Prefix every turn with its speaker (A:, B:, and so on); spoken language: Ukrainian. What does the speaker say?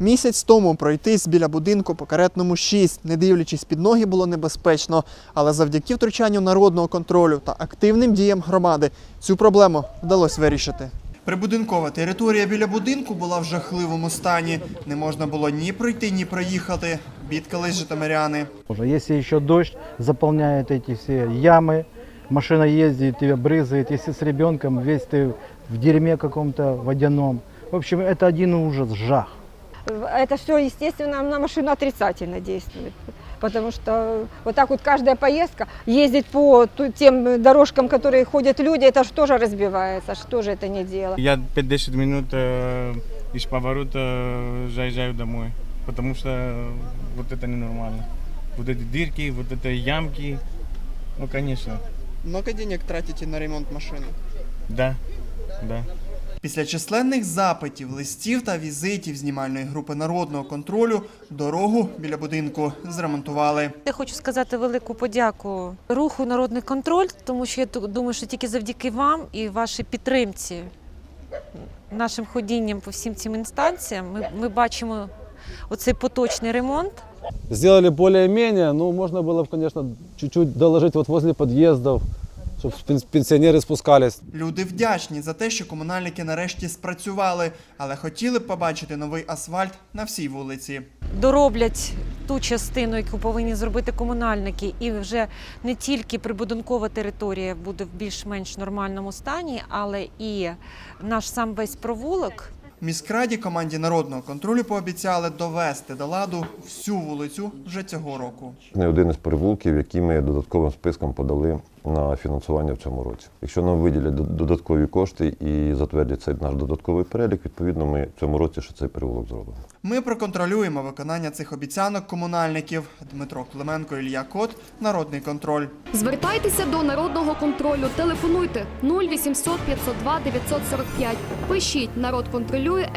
A: Місяць тому пройтись біля будинку по каретному 6, не дивлячись під ноги, було небезпечно. Але завдяки втручанню народного контролю та активним діям громади цю проблему вдалося вирішити. Прибудинкова територія біля будинку була в жахливому стані. Не можна було ні пройти, ні проїхати. Бідкались житомиряни.
B: Уже Если еще дождь заполняет эти все ямы, машина ездит, тебя брызгает, если с ребенком весь ты в дерьме каком-то водяном. В общем, это один ужас, жах.
C: Это все, естественно, на машину отрицательно действует. Потому что вот так вот каждая поездка, ездить по тем дорожкам, которые ходят люди, это же тоже разбивается, что же это не дело.
D: Я 5-10 минут э, из поворота э, заезжаю домой, потому что вот это ненормально. Вот эти дырки, вот это ямки, ну конечно,
A: Много денег тратите на ремонт машини?
D: да, да.
A: Після численних запитів, листів та візитів знімальної групи народного контролю дорогу біля будинку зремонтували.
E: Я хочу сказати велику подяку руху Народний контроль, тому що я ту- думаю, що тільки завдяки вам і вашій підтримці, нашим ходінням по всім цим інстанціям, ми, ми бачимо оцей поточний ремонт.
F: Сделали более-менее, ну, можно было бы, конечно, чуть-чуть доложить вот возле подъездов, чтобы пенсионеры спускались.
A: Люди вдячні за те, що комунальники нарешті спрацювали, але хотіли б побачити новий асфальт на всій вулиці.
E: Дороблять ту частину, яку повинні зробити комунальники, і вже не тільки прибудинкова територія буде в більш-менш нормальному стані, але і наш сам весь провулок
A: міськраді команді народного контролю пообіцяли довести до ладу всю вулицю вже цього року.
G: Не один із перевулків, які ми додатковим списком подали на фінансування в цьому році. Якщо нам виділять додаткові кошти і затвердять цей наш додатковий перелік, відповідно, ми в цьому році ще цей перевулок зробимо.
A: Ми проконтролюємо виконання цих обіцянок комунальників. Дмитро Клименко, Ілля Кот, Народний контроль.
H: Звертайтеся до народного контролю. Телефонуйте 0800 502 945. Пишіть народ контролює.